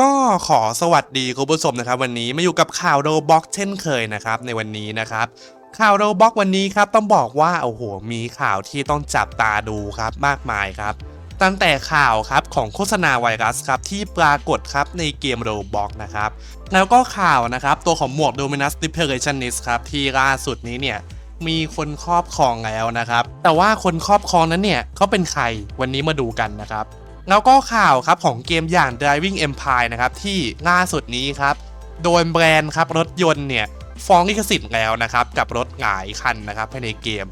ก็ขอสวัสดีคุณผู้ชมนะครับ วันนี้มาอยู่กับข่าวโรบ็อกเช่นเคยนะครับในวันนี้นะครับข่าวโรบ็อกวันนี้ครับต้องบอกว่าโอ้โหมีข่าวที่ต้องจับตาดูครับมากมายครับตั้งแต่ข่าวครับของโฆษณาไวรัสครับที่ปรากฏครับในเกมโรบ็อกนะครับแล้วก็ข่าวนะครับตัวของหมวก Dominus Depressionist ครับที่ล่าสุดนี้เนี่ยมีคนครอบครองแล้วนะครับ แต่ว่าคนครอบครองนั้นเนี่ยเขาเป็นใครวันนี้มาดูกันนะครับ แล้วก็ข่าวครับของเกมอย่าง Driving Empire นะครับที่ล่าสุดนี้ครับโดนแบรนด์ครับรถยนต์เนี่ยฟ้องลิขสิทธิ์แล้วนะครับกับรถหลายคันนะครับภายในเกม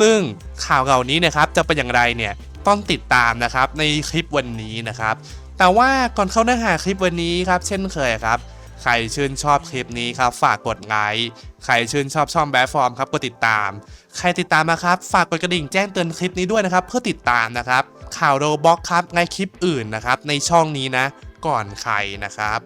ซึ่งข่าวเหล่านี้นะครับจะเป็นอย่างไรเนี่ยต้องติดตามนะครับในคลิปวันนี้นะครับ แต่ว่าก่อนเข้าเนื้อหาคลิปวันนี้ครับเช่นเคยครับใครชื่นชอบคลิปนี้ครับฝากกดไลค์ใครชื่นชอบช่องแบฟฟอร์มครับกดติดตาม ใครติดตามนะครับฝากกดกระดิ่งแจ้งเตือนคลิปนี้ด้วยนะครับ เพื่อติดตามนะครับ ข่าวโรบ็อกครับในคลิปอื่นนะครับในช่องนี้นะ ก่อนใครนะครับ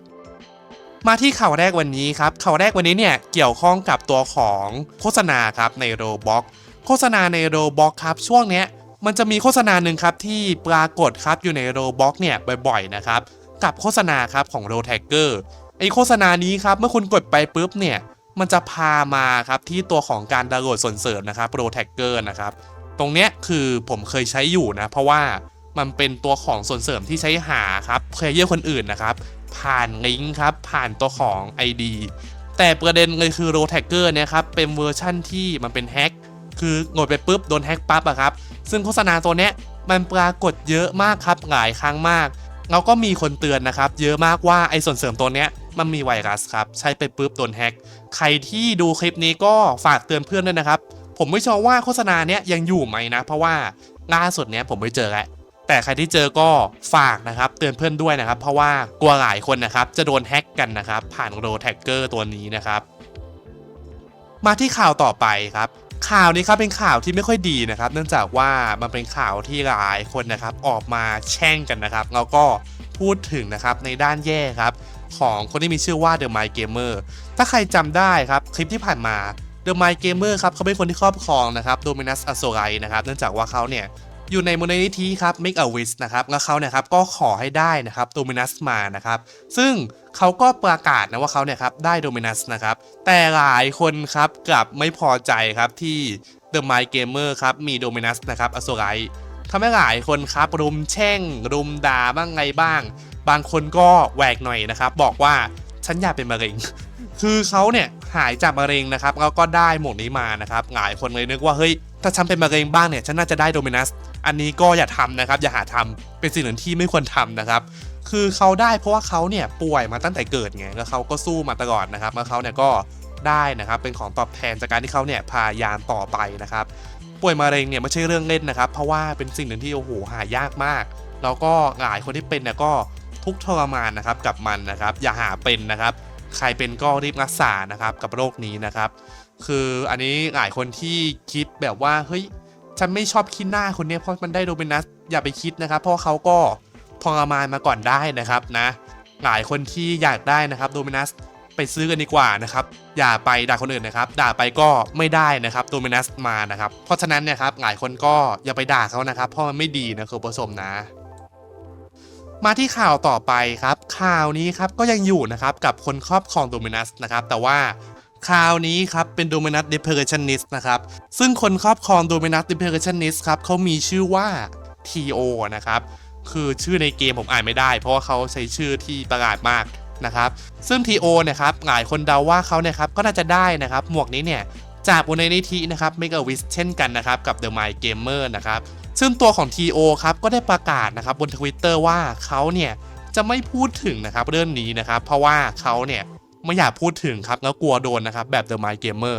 มาที่ข่าวแรกวันนี้ครับข่าวแรกวันนี้เนี่ยเกี่ยวข้องกับตัวของโฆษณาครับในโรบ็อกโฆษณาในโรบ็อกครับช่วงเนี้ยมันจะมีโฆษณาหนึ่งครับที่ปรากฏครับอยู่ในโรบ็อกเนี่ยบ่อยๆนะครับกับโฆษณาครับของโรแท็กเกอร์ไอโฆษณานี้ครับเมื่อคุณกดไปปุ๊บเนี่ยมันจะพามาครับที่ตัวของการดาวน์โหลดส่วนเสริมนะครับโรแท็กเกอร์นะครับ ตรงเนี้ยคือผมเคยใช้อยู่นะ เพราะว่ามันเป็นตัวของส่วนเสริมที่ใช้หาครับเพลเยอร์คนอื่นนะครับ ผ่านลิงก์ครับ ผ่านตัวของ ID แต่ประเด็นเลยคือ r o t a g g e r เนี่ยครับ เป็นเวอร์ชั่นที่มันเป็นแฮ็กคือโหลดไปปุ๊บโดนแฮ็กปั๊บอะครับ ซึ่งโฆษณาตัวเนี้ยมันปรากฏเยอะมากครับหลายครั้งมากแล้วก็มีคนเตือนนะครับ เยอะมากว่าไอ้ส่วนเสริมตัวเนี้ยมันมีไวรัสครับ ใช้ไปปุ๊บโดนแฮ็กใครที่ดูคลิปนี้ก็ฝากเตือนเพื่อนด้วยนะครับ ผมไม่ชัวร์ว่าโฆษณาเนี้ยยังอยู่ไหมนะ เพราะว่าล่าสุดเนี้ยผมไม่เจอแล้วแต่ใครที่เจอก็ฝากนะครับ เตือนเพื่อนด้วยนะครับ เพราะว่ากลัวหลายคนนะครับจะโดนแฮ็กกันนะครับ ผ่านโรแท็กเกอร์ตัวนี้นะครับ มาที่ข่าวต่อไปครับ ข่าวนี้ครับเป็นข่าวที่ไม่ค่อยดีนะครับ เนื่องจากว่ามันเป็นข่าวที่หลายคนนะครับ ออกมาแช่งกันนะครับแล้วก็พูดถึงนะครับในด้านแย่ครับ ของคนที่มีชื่อว่า The My Gamer ถ้าใครจำได้ครับคลิปที่ผ่านมา The My Gamer ครับเขาเป็นคนที่ครอบครองนะครับ Dominus a z o r i นะครับเนื่องจากว่าเขาเนี่ยอยู่ในมูลนิธิครับ Make a Wish นะครับแล้วเขาเนี่ยครับก็ขอให้ได้นะครับ Dominus มานะครับ ซึ่งเขาก็ประกาศนะว่าเขาเนี่ยครับได้ Dominus นะครับ แต่หลายคนครับกลับไม่พอใจครับที่ The My Gamer ครับมี Dominus นะครับ a z o r i ทำให้หลายคนครับรุมแช่ง รุมด่าบ้างไงบ้าง บางคนก็แหวกหน่อยนะครับ บอกว่าฉันอยากเป็นมะเร็ง คือเขาเนี่ย หายจากมะเร็งนะครับแล้วก็ได้หมวกนี้มานะครับหลายคนเลยนึกว่าเฮ้ยถ้าฉันเป็นมะเร็งบ้างเนี่ยฉันน่าจะได้โดมินัสอันนี้ก็อย่าทำนะครับอย่าหาทำเป็นสิ่งหนึ่งที่ไม่ควรทำนะครับคือเขาได้เพราะว่าเขาเนี่ยป่วยมาตั้งแต่เกิดไงแล้วเขาก็สู้มาตลอดนะครับแล้วเขาเนี่ยก็ได้นะครับเป็นของตอบแทนจากการที่เขาเนี่ยพยายามต่อไปนะครับป่วยมะเร็งเนี่ยไม่ใช่เรื่องเล่นนะครับ เพราะว่าเป็นสิ่งหนึ่งที่โอ้โหหายากมาก แล้วก็หลายคนที่เป็นเนี่ยก็ทุกทรมานนะครับกับมันนะครับอย่าหาเป็นนะครับ ใครเป็นก็รีบรักษานะครับกับโรคนี้นะครับ คืออันนี้หลายคนที่คิดแบบว่าเฮ้ยฉันไม่ชอบคิดหน้าคนนี้เพราะมันได้โดเบนัสอย่าไปคิดนะครับ เพราะเขาก็ทรมานมาก่อนได้นะครับนะหลายคนที่อยากได้นะครับโดเมนัสไปซื้อกันดีกว่านะครับอย่าไปด่าคนอื่นนะครับ ด่าไปก็ไม่ได้นะครับโดเมนัสมานะครับ เพราะฉะนั้นเนี่ยครับหลายคนก็อย่าไปด่าเขานะครับ เพราะมันไม่ดีนะคุณผู้ชมนะ มาที่ข่าวต่อไปครับ ข่าวนี้ครับก็ยังอยู่นะครับกับคนครอบครองโดมินัสนะครับแต่ว่าข่าวนี้ครับเป็น Dominus Depressionist นะครับซึ่งคนครอบครอง Dominus Depressionist ครับเขามีชื่อว่า TO นะครับคือชื่อในเกมผมอ่านไม่ได้ เพราะว่าเขาใช้ชื่อที่ประหลาดมากนะครับซึ่ง TO นี่ยครับหลายคนเดาว่าเขาเนี่ยครับก็น่าจะได้นะครับหมวกนี้เนี่ยจากมูลนิธินะครับ Make a Wish เช่นกันนะครับกับ The My Gamer นะครับ ซึ่งตัวของ TO ครับก็ได้ประกาศนะครับบน Twitter ว่าเขาเนี่ยจะไม่พูดถึงนะครับเรื่องนี้นะครับ เพราะว่าเขาเนี่ยไม่อยากพูดถึงครับแล้วกลัวโดนนะครับแบบ The My Gamer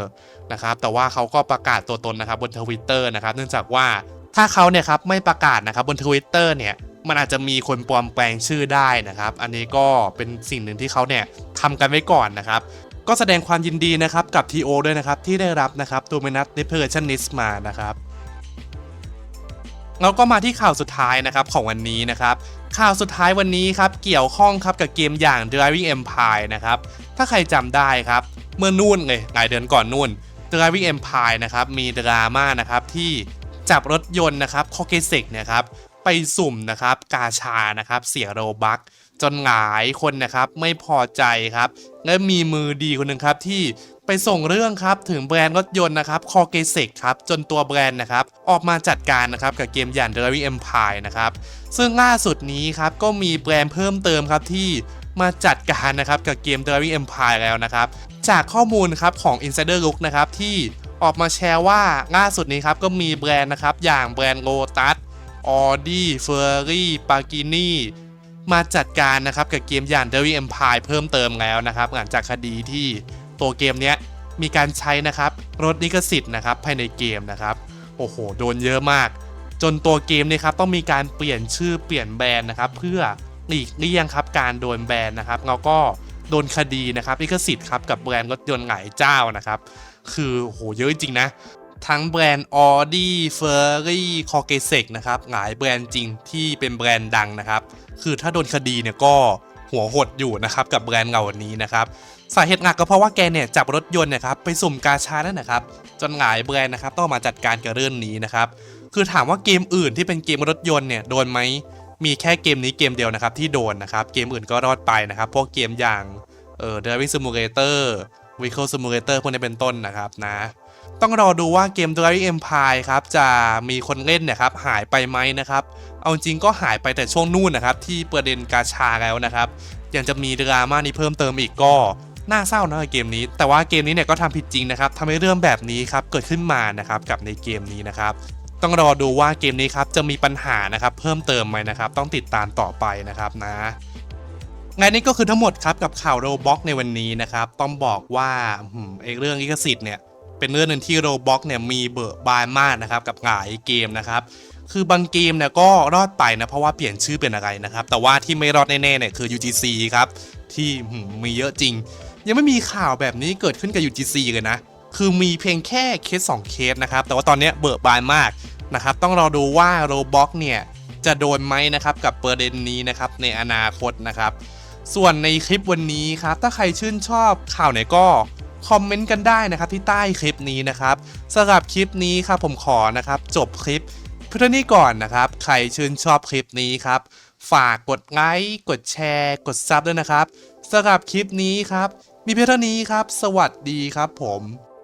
นะครับแต่ว่าเขาก็ประกาศตัวตนนะครับบน Twitter นะครับเนื่องจากว่าถ้าเขาเนี่ยครับไม่ประกาศนะครับบน Twitter เนี่ยมันอาจจะมีคนปลอมแปลงชื่อได้นะครับ อันนี้ก็เป็นสิ่งหนึ่งที่เขาเนี่ยทำกันไว้ก่อนนะครับ ก็แสดงความยินดีนะครับกับ TO ด้วยนะครับที่ได้รับนะครับ Dominus Depressionist มานะครับ เราก็มาที่ข่าวสุดท้ายนะครับของวันนี้นะครับข่าวสุดท้ายวันนี้ครับเกี่ยวข้องครับกับเกมอย่าง Driving Empire นะครับถ้าใครจำได้ครับเมื่อนู่นเลยหลายเดือนก่อนนู่น Driving Empire นะครับมีดราม่านะครับที่จับรถยนต์นะครับคอเกสิกเนี่ยครับไปสุ่มนะครับกาชานะครับเสียโรบัค จนหลายคนนะครับไม่พอใจครับ และมีมือดีคนหนึ่งครับที่ไปส่งเรื่องครับถึงแบรนด์รถยนต์นะครับคอเกเซกครับจนตัวแบรนด์นะครับออกมาจัดการนะครับกับเกมอย่าง d r i v i n g Empire นะครับซึ่งล่าสุดนี้ครับก็มีแบรนด์เพิ่มเติมครับที่มาจัดการนะครับกับเกม d r i v i n g Empire แล้วนะครับ จากข้อมูลครับของ Insider Look นะครับที่ออกมาแชร์ว่าล่าสุดนี้ครับก็มีแบรนด์นะครับอย่างแบรนด์ Lotus Audi Ferrari p a g i n i มาจัดการนะครับกับเกมอย่าง d e v i l Empire เพิ่มเติมแล้วนะครับหลังจากคดีที่ตัวเกมเนี้ยมีการใช้นะครับรถลิขสิทธิ์นะครับภายในเกมนะครับโอ้โหโดนเยอะมาก จนตัวเกมเนี่ยครับต้องมีการเปลี่ยนชื่อเปลี่ยนแบรนด์นะครับเพื่อหลีกเลี่ยงครับการโดนแบนนะครับแล้วก็โดนคดีนะครับลิขสิทธิ์ครับกับแบรนด์รถยนต์หลายเจ้านะครับ คือโอ้โหเยอะจริงนะ ทั้งแบรนด์ Audi Ferrari c o g e s e c นะครับหลายแบรนด์จริงที่เป็นแบรนด์ดังนะครับ คือถ้าโดนคดีเนี่ยก็หัวหดอยู่นะครับกับแบรนด์เหล่านี้นะครับสาเหตุหลักก็เพราะว่าแกเนี่ยจับรถยนต์เนะครับไปสุ่มกาชานั่นนะครับ จนหลายแบรนด์นะครับต้องมาจัดการกับเรื่องนี้นะครับคือถามว่าเกมอื่นที่เป็นเกมรถยนต์เนี่ยโดนไหมมีแค่เกมนี้เกมเดียวนะครับที่โดนนะครับเกมอื่นก็รอดไปนะครับพวกเกมอย่างเอ่อ Driving Simulator Vehicle Simulator พวกนี้เป็นต้นนะครับนะ ต้องรอดูว่าเกม Driving Empire ครับจะมีคนเล่นเนี่ยครับหายไปไหมนะครับ เอาจริงก็หายไปแต่ช่วงนู่นนะครับที่ประเด็นกาชาแล้วนะครับ ยังจะมีดราม่านี้เพิ่มเติมอีกก็น่าเศร้านะเกมนี้ แต่ว่าเกมนี้เนี่ยก็ทำผิดจริงนะครับทำให้เรื่องแบบนี้ครับเกิดขึ้นมานะครับกับในเกมนี้นะครับ ต้องรอดูว่าเกมนี้ครับจะมีปัญหานะครับเพิ่มเติมไหมนะครับ ต้องติดตามต่อไปนะครับนะงานนี้ก็คือทั้งหมดครับกับข่าวโรบ็อกในวันนี้นะครับ ต้องบอกว่าอืมไอ้เรื่องลิขสิทธิ์เนี่ย เป็นเรื่องหนึ่งที่โรบ็อกเนี่ยมีเบอร์บานมากนะครับกับหลายเกมนะครับคือบางเกมเนี่ยก็รอดไปนะเพราะว่าเปลี่ยนชื่อเป็นอะไรนะครับแต่ว่าที่ไม่รอดแน่ๆเนี่ยคือ UGC ครับที่มีเยอะจริง ยังไม่มีข่าวแบบนี้เกิดขึ้นกับ UGC เลยนะคือมีเพียงแค่เคส 2 เคสนะครับแต่ว่าตอนเนี้ยเบิกบานมากนะครับต้องรอดูว่าโรบ็อกเนี่ยจะโดนไหมนะครับกับประเด็นนี้นะครับในอนาคตนะครับ ส่วนในคลิปวันนี้ครับถ้าใครชื่นชอบข่าวไหนก็ คอมเมนต์กันได้นะครับที่ใต้คลิปนี้นะครับสำหรับคลิปนี้ครับผมขอนะครับจบคลิปเพื่อนี้ก่อนนะครับ ใครชื่นชอบคลิปนี้ครับ ฝากกดไลค์กดแชร์ กดซับด้วยนะครับสำหรับคลิปนี้ครับ มีเพียงเท่านี้ครับ สวัสดีครับผม